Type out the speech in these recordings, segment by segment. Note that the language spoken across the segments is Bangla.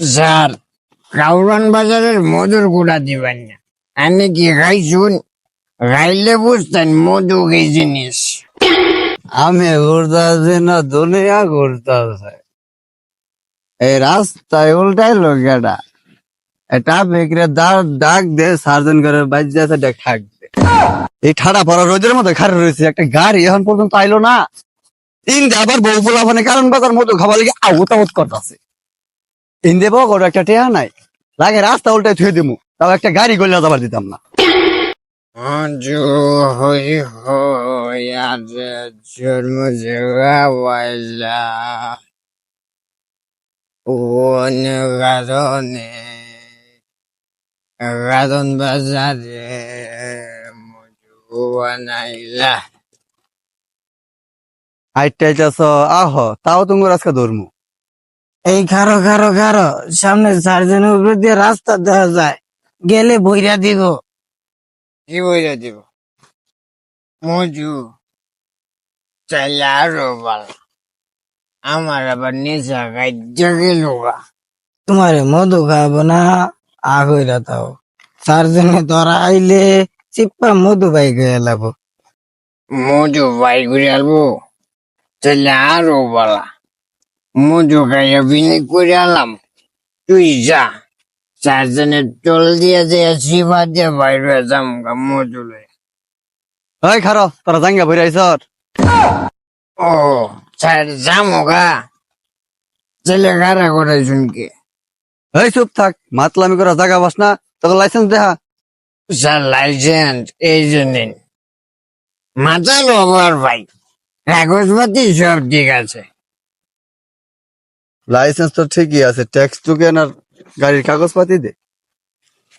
স্যার, কাউরান বাজারের মধুর গুড়া দিবেন না। আমি কি খাইছুন? খাইলে বুঝতেন মধু কি জিনিস। আমি ঘুরতেছি না, দুনিয়া ঘুরতেছে। এই রাস্তায় উল্টাই লোকেরা এটা বিক্রে দাঁড়, ডাক দে, সার্জন করে বাজ্যে আছে ডাক ঠাক এই ঠাডা পড়া রোদের মধ্যে খারে রয়েছে, একটা গাড়ি এখন পর্যন্ত আইলো না। ইন্দে আবার বউ পোলাফানে কারণ বাজার মতো খাবার লাগে আউত আউত করতেছে। ইন্দে বউ ওর একটা টেহা নাই। লাগে রাস্তা উল্টাই থুয়ে দিমু তাও একটা গাড়ি গলিয়া যাবার দিতাম না। মধু হই হই আজ জন্ম বাজারে বানাইলা আইটা আইতাছ আহ তাও তোমার আজকে ধর্ম। এই খারো খারো খারো সামনে সার্জনের উপর দিয়ে রাস্তা দেওয়া যায়। গেলে বইরা দিব। কি বইরা দিব? মজু চাইলে আরও ভালো আমার আবার নেশা খাইতে গেল তোমার মধু খাব না আগইরা তাও সার্জনে তোরা আইলে চিপ্পা মধু বাই গিয়ে এলাবো মধু বাই করে আলবো তাহলে আরও ভালো মধু খাইয়া করে আলাম। তুই যা। চারজনের টোল দিয়ে যে শিবা দিয়ে বাইরে যাম গা মধু ওই খারো তোরা জাঙ্গা বইরা আইছ। ও চার যামো গা। ছেলে গারা করে শুনকে এই চুপ থাক মাতলামি করা জায়গা বাস না তোকে লাইসেন্স দেখা স্যার লাইসেন্স এই জন্যে। মাথাল আবার ভাই। কাগজপাতি সব ঠিক আছে। লাইসেন্স তো ঠিকই আছে ট্যাক্স টুকেন আর গাড়ির কাগজপাতি দে?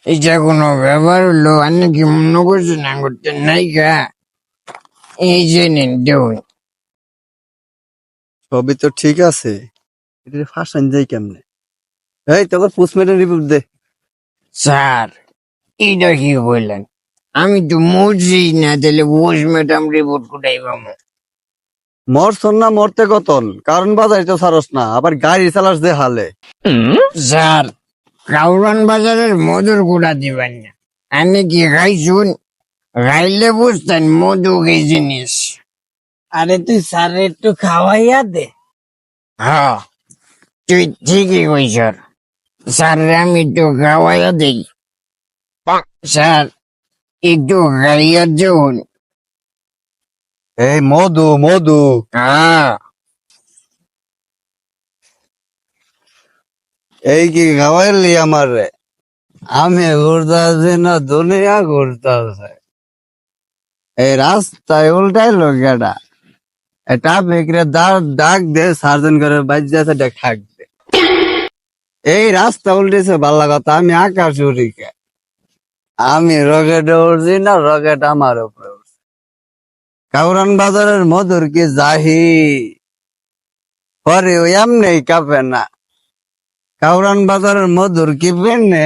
এটা কোনো ব্যাপার হলো আমি কি মনে করছি না করতে? নাই গা। এই যে নিন দেউন সবই তো ঠিক আছে। এটা ফাঁসান যাই কেমনে? এই তোকে পোস্টমেটের রিপোর্ট দে। স্যার এটা কি বললেন? আমি তো মরছি না তাহলে বোস ম্যাডাম রিপোর্ট কোথায় পাবো? মরছন না মরতে কতন কারণ বাজার তো সারস না আবার গাড়ি চালাস দে হালে। স্যার কাউরান বাজারের মধুর গুড়া দিবেন না। আমি কি খাইছুন? খাইলে বুঝতেন মধু কি জিনিস। আরে তুই স্যার একটু খাওয়াইয়া দে। হ্যাঁ তুই ঠিকই কইস স্যার আমি একটু খাওয়াইয়া দেই। স্যার একটু খাইয়া দেউন। এই মধু মধু। হ্যাঁ। এই কি খাওয়াইলি আমার? রে আমি ঘুরতেছি না দুনিয়া ঘুরতেছে। এই রাস্তায় উল্টাই লোকেরা এটা বিক্রে দাঁড় ডাক দে সার্জন করে বাজ্যে আছে ডাক ঠাক দে। এই রাস্তা উল্টেছে ভালো কথা আমি আকাশ উড়ি কে আমি রকেটে উড়ছি না রকেট আমার উপরে উঠছে কাউরান বাজারের মধুর কি জাহি? পরে ওই এমনি কাঁপে না। কাউরান বাজারের মধুর কি পেনে?